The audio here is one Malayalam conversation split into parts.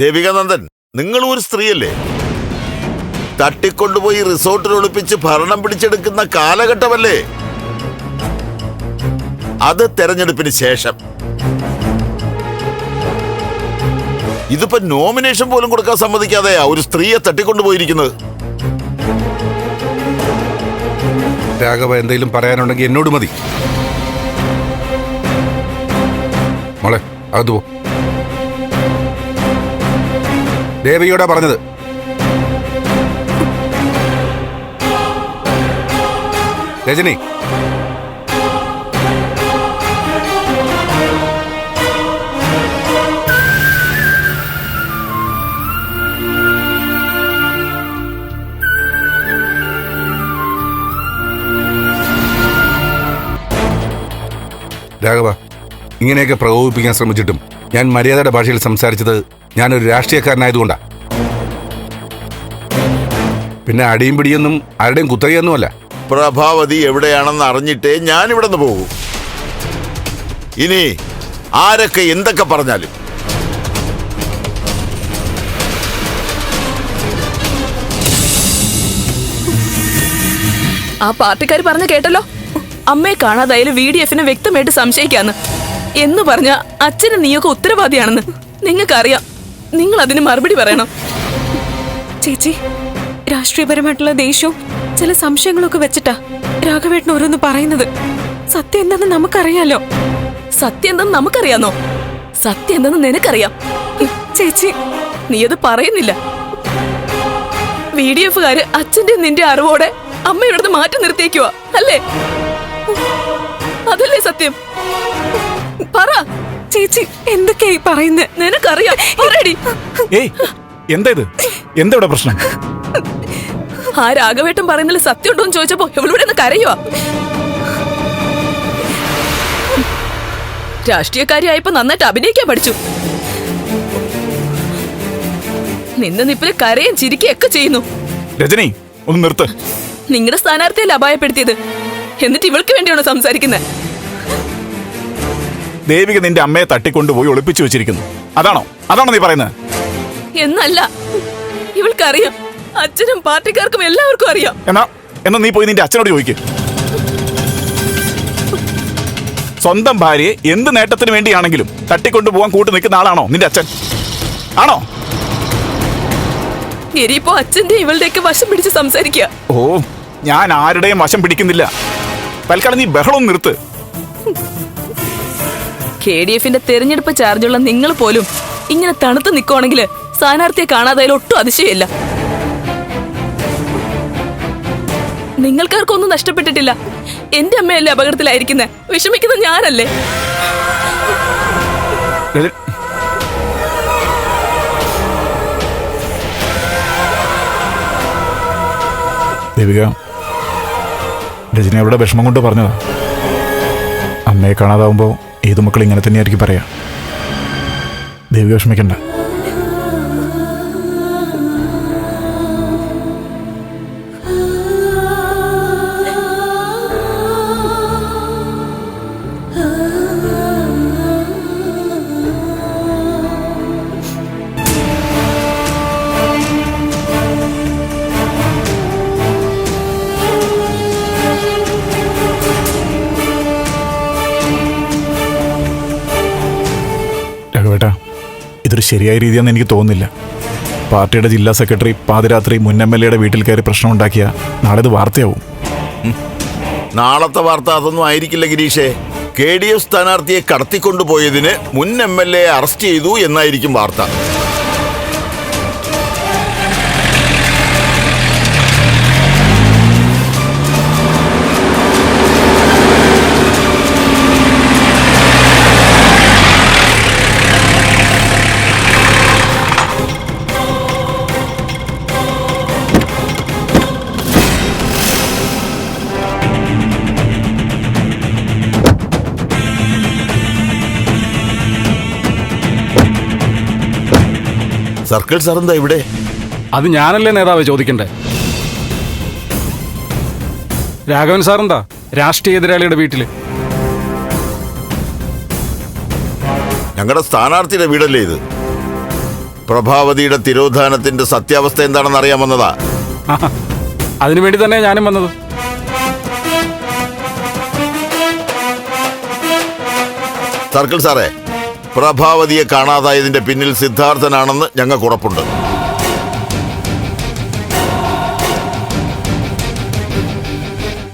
ദേവികാനന്ദൻ നിങ്ങൾ ഒരു സ്ത്രീയല്ലേ? തട്ടിക്കൊണ്ടുപോയി റിസോർട്ടിൽ ഒളിപ്പിച്ച് ഭരണം പിടിച്ചെടുക്കുന്ന കാലഘട്ടമല്ലേ? അത് തെരഞ്ഞെടുപ്പിന് ശേഷം. ഇതിപ്പോ നോമിനേഷൻ പോലും കൊടുക്കാൻ സമ്മതിക്കാതെയാ ഒരു സ്ത്രീയെ തട്ടിക്കൊണ്ടുപോയിരിക്കുന്നത്? രാഘവ എന്തെങ്കിലും പറയാനുണ്ടെങ്കിൽ എന്നോട് മതി. മോളെ അത് പോ ദേവിയോടാ പറഞ്ഞത്. രജനി. രാഘവ ഇങ്ങനെയൊക്കെ പ്രകോപിപ്പിക്കാൻ ശ്രമിച്ചിട്ടും ഞാൻ മര്യാദയുടെ ഭാഷയിൽ സംസാരിച്ചത് ഞാനൊരു രാഷ്ട്രീയക്കാരനായതുകൊണ്ടാ. പിന്നെ അടിയും പിടിയൊന്നും ആരുടെയും കുത്തകയൊന്നുമല്ല പ്രഭാവതി എവിടെയാണെന്ന് അറിഞ്ഞിട്ടേ ഞാൻ ഇവിടെ നിന്ന് പോകൂ. ഇനി ആരൊക്കെ എന്തൊക്കെ പറഞ്ഞാലും. ആ പാർട്ടിക്കാർ പറഞ്ഞു കേട്ടല്ലോ? അമ്മയെ കാണാതായാലും വി ഡി എഫിനെ വ്യക്തമായിട്ട് സംശയിക്കാന്ന്. എന്ന് പറഞ്ഞ അച്ഛനും നീയൊക്കെ ഉത്തരവാദിയാണെന്ന് നിങ്ങൾക്കറിയാം. നിങ്ങൾ അതിന് മറുപടി പറയണം. ചേച്ചി രാഷ്ട്രീയപരമായിട്ടുള്ള ദേഷ്യവും ചില സംശയങ്ങളൊക്കെ വെച്ചിട്ടാ രാഘവേട്ടൻ ഓരോന്ന് പറയുന്നത്. സത്യം എന്താണെന്ന് നമുക്കറിയാലോ? സത്യം എന്തെന്ന് നമുക്കറിയാന്നോ? സത്യം എന്തെന്ന് നിനക്കറിയാം? ചേച്ചി നീ അത് പറയുന്നില്ല. വി ഡി എഫുകാര് അച്ഛന്റെ നിന്റെ അറിവോടെ അമ്മ ഇവിടുന്ന് മാറ്റി നിർത്തിയേക്കുവാ അല്ലേ? അതല്ലേ സത്യം? പറ. ചേച്ചി എന്തൊക്കെയായി പറയുന്നത് നിനക്കറിയാം. പറയടി. എന്താ ഇത്? എന്താ ഇവിടെ പ്രശ്നം? ആ രാഘവേട്ടൻ പറയുന്നതിൽ സത്യം ഉണ്ടോ എന്ന് ചോദിച്ചപ്പോ ഇവളിവിടെ നിന്ന് കരയുവാ. രാഷ്ട്രീയക്കാരിയായപ്പോ നന്നായിട്ട് അഭിനയിക്കാൻ പഠിച്ചു. നിന്ന് നിപ്പിൽ കരയും ചിരിക്കുകയൊക്കെ ചെയ്യുന്നു. രജനി ഒന്ന് നിർത്ത്. നിങ്ങളുടെ സ്ഥാനാർത്ഥിയല്ല അപായപ്പെടുത്തിയത്? എന്നിട്ട് ഇവൾക്ക് വേണ്ടിയാണോ സംസാരിക്കുന്നത് ദേവിക നിന്റെ അമ്മയെ തട്ടിക്കൊണ്ടുപോയി ഒളിപ്പിച്ചു വെച്ചിരിക്കുന്നു. അതാണോ? അതാണോ നീ പറയുന്നത് എന്നല്ല. ഇവൾക്കറിയാം. അച്ഛനും പാർട്ടിക്കാർക്കും എല്ലാവർക്കും അറിയാം. എന്നാ എന്നാ നീ പോയി നിന്റെ അച്ഛനോട് ചോദിക്ക. സ്വന്തം ഭാര്യയെ എന്ത് നേട്ടത്തിന് വേണ്ടിയാണെങ്കിലും തട്ടിക്കൊണ്ടു തട്ടിക്കൊണ്ടുപോകാൻ കൂട്ടു നിൽക്കുന്ന ആളാണോ നിന്റെ അച്ഛൻ? ആണോ? ഇനിയിപ്പോ അച്ഛന്റെ ഇവളുടെയൊക്കെ വശം പിടിച്ച് സംസാരിക്കുക ഓ ഞാൻ ആരുടെയും വശം പിടിക്കുന്നില്ല. തൽക്കാലം നീ ബഹളം നിർത്ത്. കെ ഡി എഫിന്റെ തെരഞ്ഞെടുപ്പ് ചാർജുള്ള നിങ്ങൾ പോലും ഇങ്ങനെ തണുത്ത് നിൽക്കുവാണെങ്കിൽ സ്ഥാനാർത്ഥിയെ കാണാതായാലും ഒട്ടും അതിശയമില്ല. നിങ്ങൾക്കാർക്കൊന്നും നഷ്ടപ്പെട്ടിട്ടില്ല. എന്റെ അമ്മയല്ലേ അപകടത്തിലായിരിക്കുന്നത് വിഷമിക്കുന്നത് ഞാനല്ലേ? ദേവിക രജനി അവിടെ വിഷമം കൊണ്ട് പറഞ്ഞതാ. അമ്മയെ കാണാതാവുമ്പോൾ ഏത് മക്കൾ ഇങ്ങനെ തന്നെയായിരിക്കും പറയാ. ദേവിക വിഷമിക്കണ്ട. ഇതൊരു ശരിയായ രീതിയാണെന്ന് എനിക്ക് തോന്നുന്നില്ല. പാർട്ടിയുടെ ജില്ലാ സെക്രട്ടറി പാതിരാത്രി മുൻ എം എൽ എയുടെ വീട്ടിൽ കയറി പ്രശ്നം ഉണ്ടാക്കിയ നാളെ ഇത് വാർത്തയാവും. നാളത്തെ വാർത്ത അതൊന്നും ആയിരിക്കില്ല ഗിരീഷേ. കെ ഡി എഫ് സ്ഥാനാർത്ഥിയെ കടത്തിക്കൊണ്ടുപോയതിന് മുൻ എം എൽ എ അറസ്റ്റ് ചെയ്തു എന്നായിരിക്കും വാർത്ത. സർക്കിൾ സാർ എന്താ ഇവിടെ? അത് ഞാനല്ലേ നേതാവ് ചോദിക്കണ്ടേ? രാഘവൻ സാർ എന്താ? രാഷ്ട്രീയ എതിരാളിയുടെ വീട്ടിൽ. ഞങ്ങളുടെ സ്ഥാനാർത്ഥിയുടെ വീടല്ലേ ഇത്? പ്രഭാവതിയുടെ തിരോധാനത്തിന്റെ സത്യാവസ്ഥ എന്താണെന്ന് അറിയാമെന്നതാ അതിനു അതിനുവേണ്ടി തന്നെ ഞാനും വന്നത്. സർക്കിൾ സാറേ പ്രഭാവതിയെ കാണാതായതിന്റെ പിന്നിൽ സിദ്ധാർത്ഥനാണെന്ന് ഞങ്ങൾക്ക് ഉറപ്പുണ്ട്.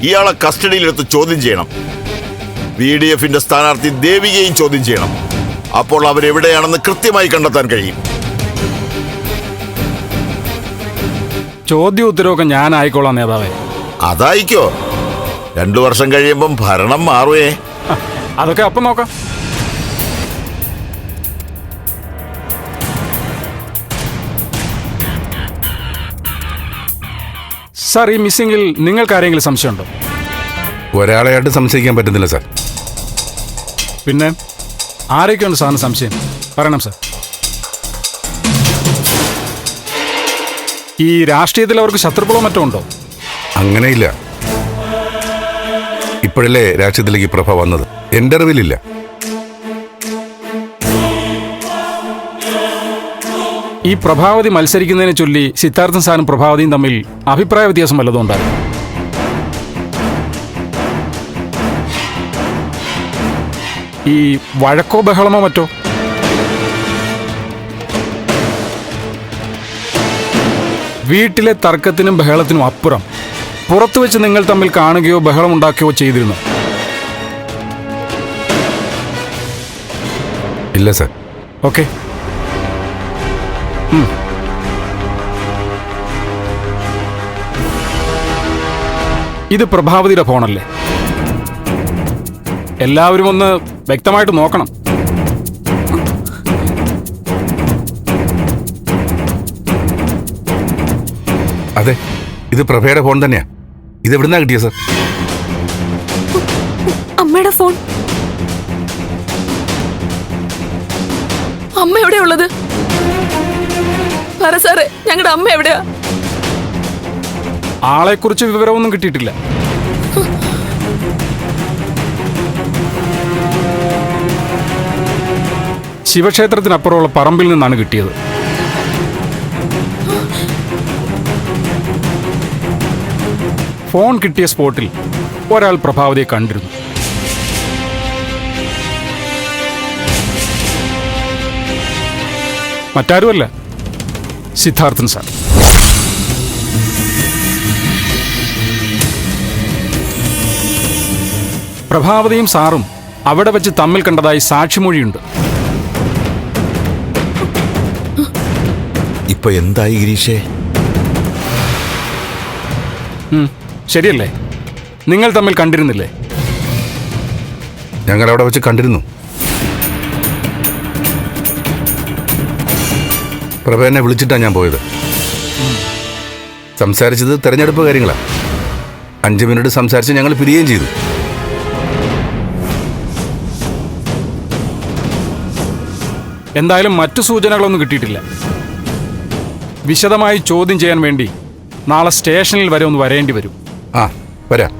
ഇയാളെ കസ്റ്റഡിയിലെടുത്ത് ചോദ്യം ചെയ്യണം. വി ഡി എഫിന്റെ സ്ഥാനാർത്ഥി ദേവികയും ചോദ്യം ചെയ്യണം. അപ്പോൾ അവരെവിടെയാണെന്ന് കൃത്യമായി കണ്ടെത്താൻ കഴിയും. ചോദ്യ ഉത്തരവൊക്കെ ഞാൻ ആയിക്കോളാം നേതാവേ. അതായിക്കോ. രണ്ടു വർഷം കഴിയുമ്പം ഭരണം മാറുവേ. അതൊക്കെ അപ്പം നോക്കാം. സാർ ഈ മിസ്സിംഗിൽ നിങ്ങൾക്ക് ആരെങ്കിലും സംശയമുണ്ടോ? ഒരാളെയായിട്ട് സംശയിക്കാൻ പറ്റുന്നില്ല സാർ. പിന്നെ ആരൊക്കെയുണ്ട് സാറിന് സംശയം? പറയണം സാർ. ഈ രാഷ്ട്രീയത്തിൽ അവർക്ക് ശത്രുക്കളോ മറ്റോ ഉണ്ടോ? അങ്ങനെയില്ല. ഇപ്പോഴല്ലേ രാഷ്ട്രീയത്തിലേക്ക് പ്രഭ വന്നത്. എന്റെ അറിവിലില്ല. ഈ പ്രഭാവതി മത്സരിക്കുന്നതിനെ ചൊല്ലി സിദ്ധാർത്ഥൻ സാനും പ്രഭാവതിയും തമ്മിൽ അഭിപ്രായ വ്യത്യാസം വല്ലതും ഉണ്ടായിരുന്നു ഈ വഴക്കോ ബഹളമോ മറ്റോ? വീട്ടിലെ തർക്കത്തിനും ബഹളത്തിനും അപ്പുറം പുറത്തു വെച്ച് നിങ്ങൾ തമ്മിൽ കാണുകയോ ബഹളം ഉണ്ടാക്കുകയോ ചെയ്തിരുന്നു? ഇല്ല സർ. ഓക്കെ. ഇത് പ്രഭാവതിയുടെ ഫോണല്ലേ? എല്ലാവരും ഒന്ന് വ്യക്തമായിട്ട് നോക്കണം. അതെ ഇത് പ്രഭയുടെ ഫോൺ തന്നെയാ. ഇത് എവിടുന്നാ കിട്ടിയ സർ? അമ്മയുടെ ഫോൺ. അമ്മ എവിടെയുള്ളത് ഉള്ളത്? പറ സാറേ ഞങ്ങളുടെ അമ്മ എവിടെയാ? ആളെക്കുറിച്ച് വിവരമൊന്നും കിട്ടിയിട്ടില്ല. ശിവക്ഷേത്രത്തിനപ്പുറമുള്ള പറമ്പിൽ നിന്നാണ് കിട്ടിയത്. ഫോൺ കിട്ടിയ സ്പോട്ടിൽ ഒരാൾ പ്രഭാവതിയെ കണ്ടിരുന്നു. മറ്റാരുമല്ല. സിദ്ധാർത്ഥൻ സാർ. പ്രഭാവതിയും സാറും അവിടെ വെച്ച് തമ്മിൽ കണ്ടതായി സാക്ഷിമൊഴിയുണ്ട്. ഇപ്പൊ എന്തായി ഗിരീഷേ? ശരിയല്ലേ? നിങ്ങൾ തമ്മിൽ കണ്ടിരുന്നില്ലേ? ഞങ്ങൾ അവിടെ വെച്ച് കണ്ടിരുന്നു. പ്രഭ എന്നെ വിളിച്ചിട്ടാണ് ഞാൻ പോയത്. സംസാരിച്ചത് തെരഞ്ഞെടുപ്പ് കാര്യങ്ങളാണ് അഞ്ച് മിനിറ്റ് സംസാരിച്ച് ഞങ്ങൾ പിരിയുകയും ചെയ്തു. എന്തായാലും മറ്റു സൂചനകളൊന്നും കിട്ടിയിട്ടില്ല. വിശദമായി ചോദ്യം ചെയ്യാൻ വേണ്ടി നാളെ സ്റ്റേഷനിൽ വരെ ഒന്ന് വരേണ്ടി വരും. ആ വരാം.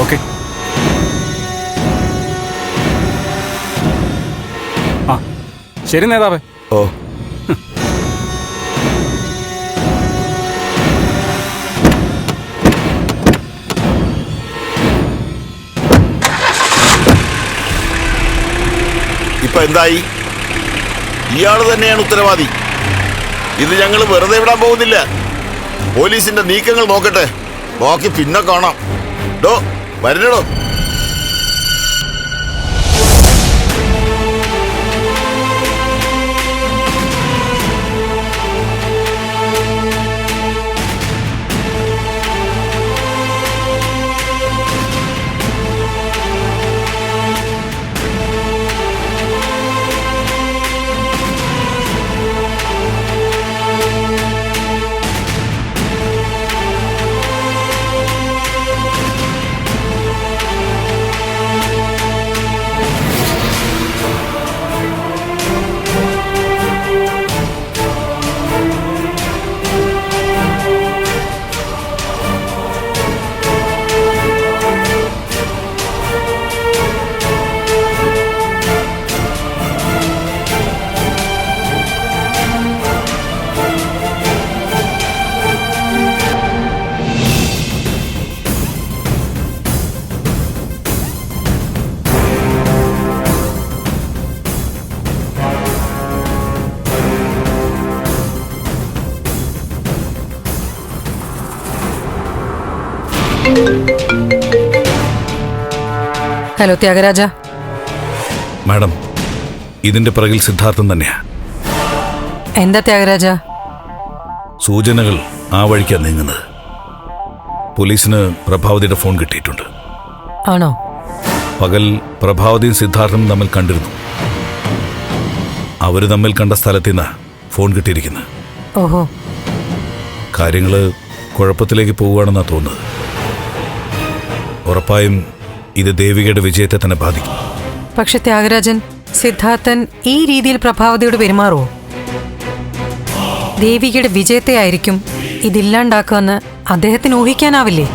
ഓക്കെ. ആ ശരി നേതാവേ. ഓ. ഇപ്പൊ എന്തായി? ഇയാൾ തന്നെയാണ് ഉത്തരവാദി. ഇത് ഞങ്ങൾ വെറുതെ വിടാൻ പോകുന്നില്ല. പോലീസിന്റെ നീക്കങ്ങൾ നോക്കട്ടെ. ബാക്കി പിന്നെ കാണാം. ഡോ വരണോ ഹലോ ത്യാഗരാജ. മാഡം ഇതിന്റെ പിറകിൽ സിദ്ധാർത്ഥൻ തന്നെയാ. എന്താ ത്യാഗരാജ? സൂചനകൾ ആ വഴിക്കാ നീങ്ങുന്നത്. പോലീസിന് പ്രഭാവതിയുടെ ഫോൺ കിട്ടിയിട്ടുണ്ട്. ആണോ? പകൽ പ്രഭാവതിയും സിദ്ധാർത്ഥനും തമ്മിൽ കണ്ടിരുന്നു. അവർ തമ്മിൽ കണ്ട സ്ഥലത്തു നിന്ന് ഫോൺ കിട്ടിയിരിക്കുന്നത്. ഓഹോ. കാര്യങ്ങൾ കുഴപ്പത്തിലേക്ക് പോവുകയാണെന്നാ തോന്നുന്നത്. ഉറപ്പായും ഇത് ദേവികയുടെ വിജയത്തെ തന്നെ ബാധിക്കും. പക്ഷെ ത്യാഗരാജൻ സിദ്ധാർത്ഥൻ ഈ രീതിയിൽ പ്രഭാവതിയോട് പെരുമാറുമോ ദേവികയുടെ വിജയത്തെ ആയിരിക്കും ഇതില്ലാണ്ടാക്കുമെന്ന് അദ്ദേഹത്തിന് ഊഹിക്കാനാവില്ലേ?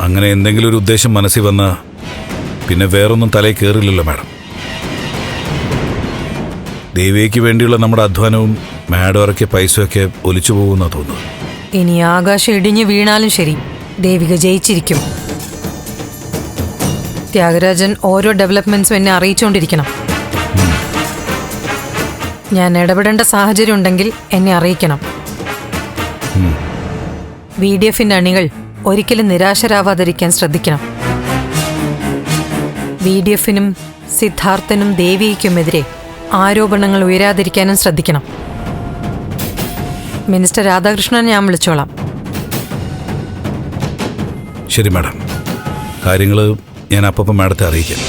അങ്ങനെ എന്തെങ്കിലും ഒരു ഉദ്ദേശം മനസ്സിൽ വന്ന പിന്നെ വേറൊന്നും തലയിൽ കയറില്ലല്ലോ മാഡം. ദേവിയയ്ക്ക് വേണ്ടിയുള്ള നമ്മുടെ അധ്വാനവും മാഡം ഇറക്കിയ പൈസയൊക്കെ ഒലിച്ചു പോകുന്ന തോന്നുന്നു ഇനി ആകാശം ഇടിഞ്ഞു വീണാലും ശരി ദേവിക ജയിച്ചിരിക്കും. ത്യാഗരാജൻ ഓരോ ഡെവലപ്മെന്റ്സും എന്നെ അറിയിച്ചുകൊണ്ടിരിക്കണം ഞാൻ ഇടപെടേണ്ട സാഹചര്യം ഉണ്ടെങ്കിൽ എന്നെ അറിയിക്കണം. വി ഡി എഫിന്റെ അണികൾ ഒരിക്കലും നിരാശരാവാതിരിക്കാൻ ശ്രദ്ധിക്കണം. വി ഡി എഫിനും സിദ്ധാർത്ഥനും ദേവിയ്ക്കുമെതിരെ ആരോപണങ്ങൾ ഉയരാതിരിക്കാനും ശ്രദ്ധിക്കണം. മിനിസ്റ്റർ രാധാകൃഷ്ണൻ ഞാൻ വിളിച്ചോളാം. ശരി മാഡം. കാര്യങ്ങൾ ഞാൻ അപ്പം മാഡത്തെ അറിയിക്കാം.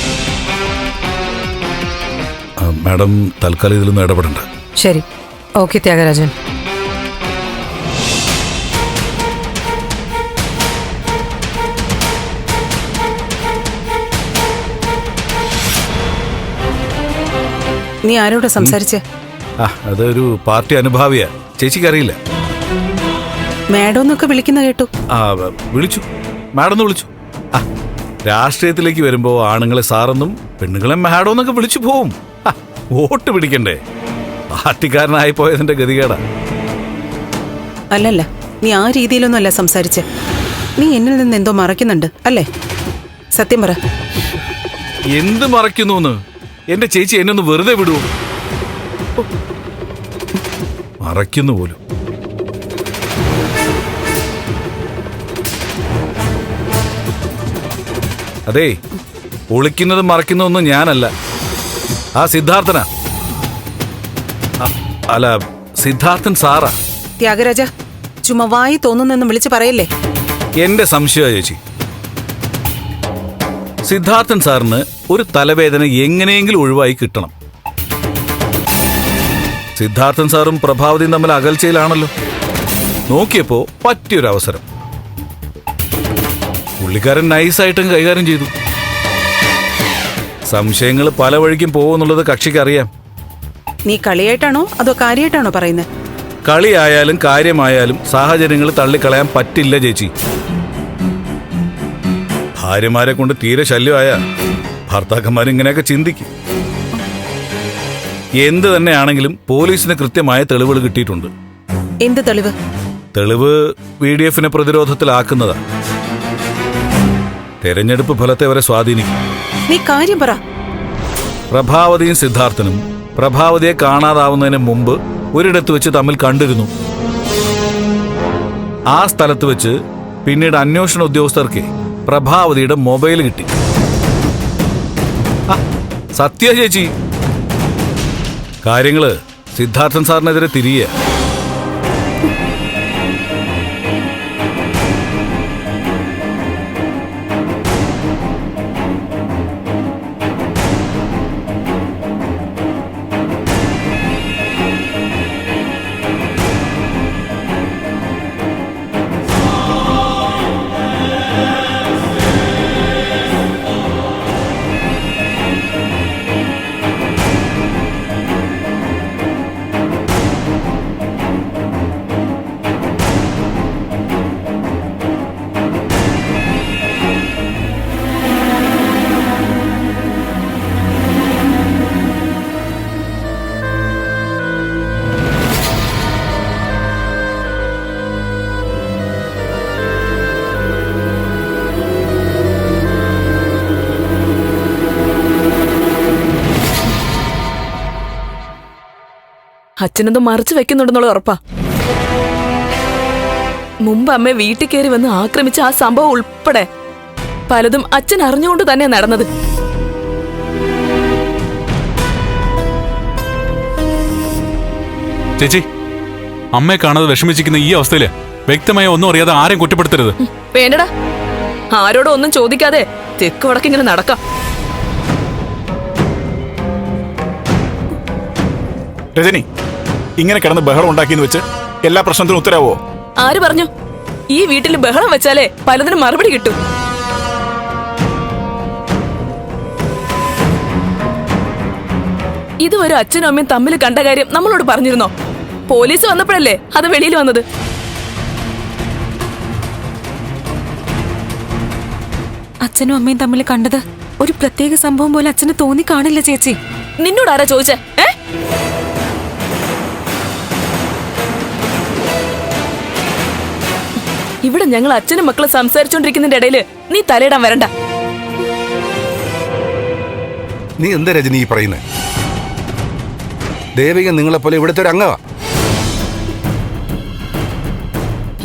മാഡം തൽക്കാലം ഇതിലൊന്നും ഇടപെടണ്ട. ശരി. ഓക്കെ ത്യാഗരാജൻ. നീ ആരോടാ സംസാരിച്ച്? ആ അതൊരു പാർട്ടി അനുഭാവിയാ. ചേച്ചിക്ക് അറിയില്ല. മാഡം എന്നൊക്കെ വിളിക്കുന്ന കേട്ടു. ആ വിളിച്ചു. മാഡം വിളിച്ചു. രാഷ്ട്രീയത്തിലേക്ക് വരുമ്പോൾ ആണുങ്ങളെ സാറെന്നും പെണ്ണുങ്ങളെ മാഡം എന്നൊക്കെ വിളിച്ചു പോവും. വോട്ട് പിടിക്കണ്ടേ? പാർട്ടിക്കാരനായി പോയതിന്റെ ഗതികേടാ. അല്ലല്ല നീ ആ രീതിയിലൊന്നും അല്ല സംസാരിച്ചേ. നീ എന്നിൽ നിന്ന് എന്തോ മറയ്ക്കുന്നുണ്ട് അല്ലേ? സത്യം പറ. എന്ത് മറയ്ക്കുന്നു എന്റെ ചേച്ചി എന്നൊന്ന് വെറുതെ വിടുവോ ഓ, മറയ്ക്കുന്നു പോലും. അതെ ഒളിക്കുന്നതും മറക്കുന്നൊന്നും ഞാനല്ല. ആ സിദ്ധാർത്ഥന. അല്ല സിദ്ധാർത്ഥൻ സാറാ. ത്യാഗരാജ ചുമവായി വായി തോന്നുന്നെന്ന് വിളിച്ചു പറയല്ലേ? എന്റെ സംശയ ചേച്ചി. സിദ്ധാർത്ഥൻ സാറിന് ഒരു തലവേദന എങ്ങനെയെങ്കിലും ഒഴിവായി കിട്ടണം. സിദ്ധാർത്ഥൻ സാറും പ്രഭാവതിയും തമ്മിൽ അകൽച്ചയിലാണല്ലോ. നോക്കിയപ്പോ പറ്റിയൊരു അവസരം പുള്ളിക്കാരൻ നൈസായിട്ടും കൈകാര്യം ചെയ്തു. സംശയങ്ങൾ പല വഴിക്കും പോകുമെന്നുള്ളത് കക്ഷിക്ക് അറിയാം നീ കളിയായിട്ടാണോ അതോ കാര്യമായിട്ടാണോ പറയുന്നത് കളിയായാലും കാര്യമായാലും സാഹചര്യങ്ങൾ തള്ളിക്കളയാൻ പറ്റില്ല ചേച്ചി. ഭാര്യമാരെ കൊണ്ട് തീരെ ശല്യമായ ഭർത്താക്കന്മാർ ഇങ്ങനെയൊക്കെ ചിന്തിക്കും. എന്ത് തന്നെയാണെങ്കിലും പോലീസിന് കൃത്യമായ തെളിവുകൾ കിട്ടിയിട്ടുണ്ട്. എന്ത് തെളിവ്? തെളിവ് വി ഡി എഫിനെ പ്രതിരോധത്തിലാക്കുന്നതാ. തെരഞ്ഞെടുപ്പ് ഫലത്തെ വരെ സ്വാധീനിക്കും. നീ കാര്യം പറ. പ്രഭാവതിയും സിദ്ധാർത്ഥനും പ്രഭാവതിയെ കാണാതാവുന്നതിന് മുമ്പ് ഒരിടത്ത് വെച്ച് തമ്മിൽ കണ്ടിരുന്നു. ആ സ്ഥലത്ത് വെച്ച് പിന്നീട് അന്വേഷണ ഉദ്യോഗസ്ഥർക്ക് പ്രഭാവതിയുടെ മൊബൈൽ കിട്ടി. സത്യ ചേച്ചി. കാര്യങ്ങൾ സിദ്ധാർത്ഥൻ സാറിനെതിരെ തിരിയ. അച്ഛനത് മറച്ചു വെക്കുന്നുണ്ടെന്നുള്ള ഉറപ്പാ. മുമ്പ് അമ്മ വീട്ടിൽ കയറി വന്ന് ആക്രമിച്ച ആ സംഭവം ഉൾപ്പെടെ പലതും അച്ഛൻ അറിഞ്ഞുകൊണ്ട് തന്നെ നടന്നത്. ചേച്ചി അമ്മയെ കാണാതെ വിഷമിച്ചിരിക്കുന്ന ഈ അവസ്ഥയിൽ വ്യക്തമായ ഒന്നും അറിയാതെ ആരെയും കുറ്റപ്പെടുത്തരുത്. വേണ്ടടാ. ആരോടും ഒന്നും ചോദിക്കാതെ തെക്ക് വടക്ക് ഇങ്ങനെ നടക്കാം. രജനി ഇങ്ങനെ കിടന്ന് ബഹളം ഉണ്ടാക്കിയെന്ന് വെച്ച് എല്ലാ പ്രശ്നത്തിനും ഉത്തരവോ ആര് പറഞ്ഞു? ഈ വീട്ടിൽ ബഹളം വെച്ചാലേ പലതിനും മറുപടി കിട്ടും. ഇത് ഒരു അച്ഛനും അമ്മയും തമ്മിൽ കണ്ട കാര്യം നമ്മളോട് പറഞ്ഞിരുന്നോ? പോലീസ് വന്നപ്പോഴല്ലേ അത് വെളിയിൽ വന്നത്? അച്ഛനും അമ്മയും തമ്മിൽ കണ്ടത് ഒരു പ്രത്യേക സംഭവം പോലെ അച്ഛന് തോന്നി കാണില്ല ചേച്ചി. നിന്നോട് ആരാ ചോദിച്ചേ? ഏ? ഇവിടെ ഞങ്ങൾ അച്ഛനും മക്കളെ സംസാരിച്ചോണ്ടിരിക്കുന്നതിന്റെ ഇടയിൽ നീ തലയിടാൻ വരണ്ട. നീ എന്താ രജനി ഈ പറയുന്നത് ദേവിക നിങ്ങളെപ്പോലെ ഇവിടുത്തെ ഒരു അംഗമാ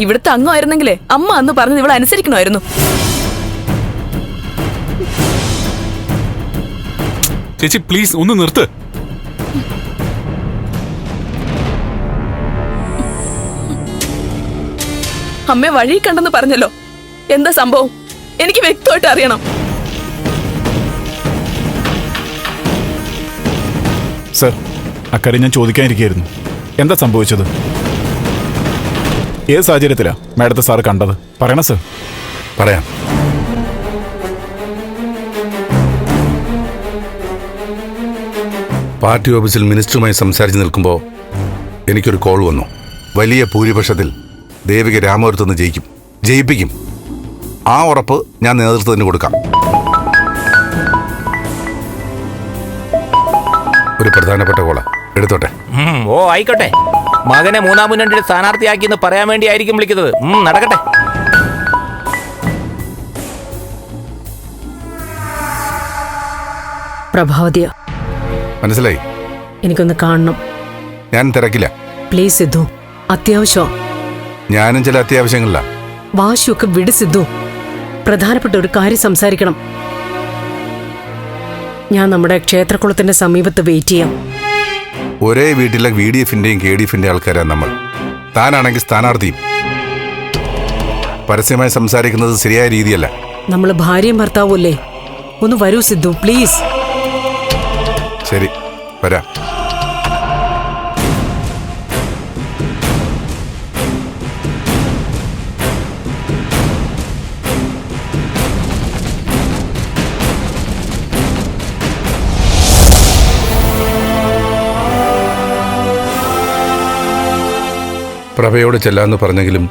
ഇവിടുത്തെ അംഗമായിരുന്നെങ്കിലേ അമ്മ അന്ന് പറഞ്ഞത് ഇവിടെ അനുസരിക്കണമായിരുന്നു. ചേച്ചി പ്ലീസ് ഒന്ന് നിർത്ത്. അമ്മ വഴി കണ്ടെന്ന് പറഞ്ഞല്ലോ. എന്താ സംഭവം? എനിക്ക് വ്യക്തമായിട്ട് അറിയണം. സർ അക്കാര്യം ഞാൻ ചോദിക്കാനിരിക്കുകയായിരുന്നു. എന്താ സംഭവിച്ചത്? ഏത് സാഹചര്യത്തിലാ മാഡത്തെ സാർ കണ്ടത്? പറയണ സർ. പറയാം. പാർട്ടി ഓഫീസിൽ മിനിസ്റ്ററുമായി സംസാരിച്ച് നിൽക്കുമ്പോൾ എനിക്കൊരു കോൾ വന്നു. വലിയ ഭൂരിപക്ഷത്തിൽ ദേവിക രാമപുരത്ത് നിന്ന് ജയിക്കും. ജയിപ്പിക്കും. ആ ഉറപ്പ് ഞാൻ നേതൃത്വത്തിന് കൊടുക്കാം. ഒരു പ്രധാനപ്പെട്ട കോള. എടുത്തോട്ടെ. ഓ ആയിക്കോട്ടെ. മകനെ മൂന്നാം മുന്നണിയുടെ സ്ഥാനാർത്ഥിയാക്കി എന്ന് പറയാൻ വേണ്ടി ആയിരിക്കും വിളിക്കുന്നത് നടക്കട്ടെ. പ്രഭാവതിയ. മനസ്സിലായി? എനിക്കൊന്ന് കാണണം. ഞാൻ തിരക്കില്ല. പ്ലീസ് സിദ്ധു അത്യാവശ്യം. ഞാനും ചില അത്യാവശ്യങ്ങളില്ല വാശിയൊക്കെ വിട് സിദ്ധു. പ്രധാനപ്പെട്ട ഒരു കാര്യം സംസാരിക്കണം. ഞാൻ നമ്മുടെ ക്ഷേത്രക്കുളത്തിന്റെ സമീപത്ത് വെയിറ്റ് ചെയ്യാം. ഒരേ വീട്ടിലെ വി ഡി എഫിന്റെയും കെ ഡി എഫിന്റെ ആൾക്കാരാണ് നമ്മൾ. താനാണെങ്കിൽ സ്ഥാനാർത്ഥിയും. പരസ്യമായി സംസാരിക്കുന്നത് ശരിയായ രീതിയല്ല. നമ്മൾ ഭാര്യയും ഭർത്താവുമല്ലേ ഒന്ന് വരൂ സിദ്ധു പ്ലീസ്. ശരി വരാം. പ്രഭയോട് ചെല്ലാന്ന് പറഞ്ഞെങ്കിലും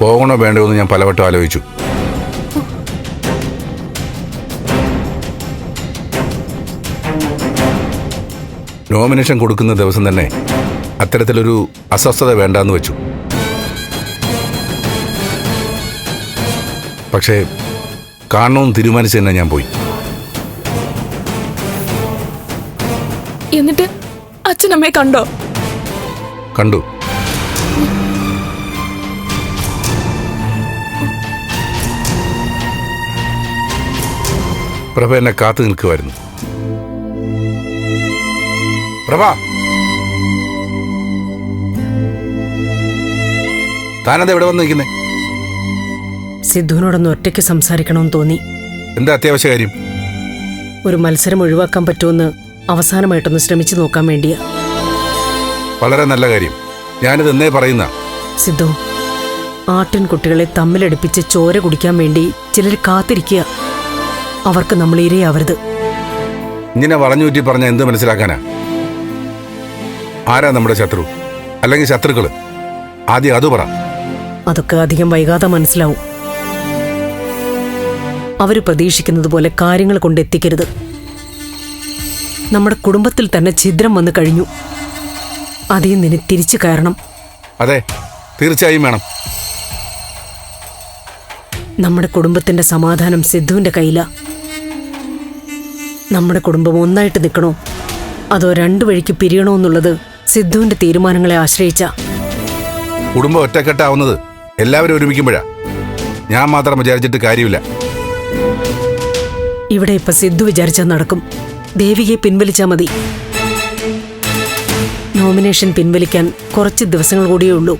പോകണോ വേണ്ടോ എന്ന് ഞാൻ പലവട്ടം ആലോചിച്ചു. നോമിനേഷൻ കൊടുക്കുന്ന ദിവസം തന്നെ അത്തരത്തിലൊരു അസ്വസ്ഥത വേണ്ടാന്ന് വെച്ചു. പക്ഷേ കാണണമെന്ന് തീരുമാനിച്ചു തന്നെ ഞാൻ പോയി. എന്നിട്ട് അച്ഛനമ്മയെ കണ്ടോ? കണ്ടു. പ്രഭ എന്നെ കാത്തു നിൽക്കുമായിരുന്നു പ്രഭ! താനെന്താ ഇവിടെ വന്ന് നിൽക്കുന്നേ? സിദ്ധുവിനോടൊന്ന് ഒറ്റയ്ക്ക് സംസാരിക്കണമെന്ന് തോന്നി. എന്താ അത്യാവശ്യ കാര്യം? ഒരു മത്സരം ഒഴിവാക്കാൻ പറ്റുമെന്ന് അവസാനമായിട്ടൊന്ന് ശ്രമിച്ചു നോക്കാൻ വേണ്ടിയാ. വളരെ നല്ല കാര്യം. ഞാനിത് എന്നേ പറയുന്ന. സിദ്ധു ആട്ടിൻകുട്ടികളെ തമ്മിലടുപ്പിച്ച് ചോര കുടിക്കാൻ വേണ്ടി ചിലർ കാത്തിരിക്കുക. അവർക്ക് നമ്മൾ ഇരയാവരുത്. ഇങ്ങനെ വളഞ്ഞൂറ്റി പറഞ്ഞ എന്ത് മനസ്സിലാക്കാനാ? ആരാ നമ്മുടെ ശത്രു? അല്ലെങ്കിൽ ശത്രുക്കൾ? ആദ്യം അത് പറ. അതൊക്കെ അധികം വൈകാതെ മനസ്സിലാവും. അവർ പ്രതീക്ഷിക്കുന്നത് പോലെ കാര്യങ്ങൾ കൊണ്ടെത്തിക്കരുത്. നമ്മുടെ കുടുംബത്തിൽ തന്നെ ഛിദ്രം വന്നു കഴിഞ്ഞു. അതേ നിന്ന് തിരിച്ചു കയറണം. അതെ തീർച്ചയായും വേണം. നമ്മുടെ കുടുംബത്തിന്റെ സമാധാനം സിദ്ധുവിന്റെ കയ്യില. നമ്മുടെ കുടുംബം ഒന്നായിട്ട് നിൽക്കണോ? അതോ രണ്ടു വഴിക്ക് പിരിയണോ എന്നുള്ളത് സിദ്ധുവിന്റെ തീരുമാനങ്ങളെ ആശ്രയിച്ച? കുടുംബം ഒറ്റക്കെട്ടാവുന്നത് എല്ലാവരും ഒരുമിക്കുമ്പോഴാ. ഞാൻ മാത്രം വിചാരിച്ചിട്ട് കാര്യമില്ല. ഇവിടെ ഇപ്പൊ സിദ്ധു വിചാരിച്ചാൽ നടക്കും. ദേവികയെ പിൻവലിച്ചാൽ മതി. നോമിനേഷൻ പിൻവലിക്കാൻ കുറച്ച് ദിവസങ്ങൾ കൂടിയേ ഉള്ളൂ.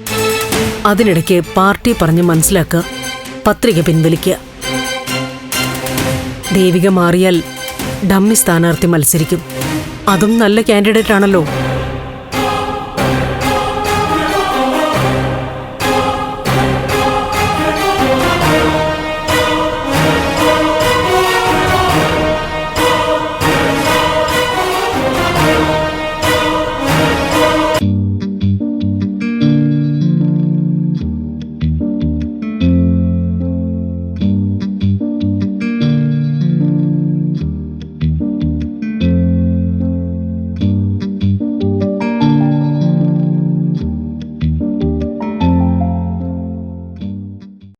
അതിനിടയ്ക്ക് പാർട്ടി പറഞ്ഞ് മനസ്സിലാക്കുക പത്രിക പിൻവലിക്കുക. ദേവിക മാറിയാൽ ഡമ്മി സ്ഥാനാർത്ഥി മത്സരിക്കും. അതും നല്ല കാൻഡിഡേറ്റ് ആണല്ലോ.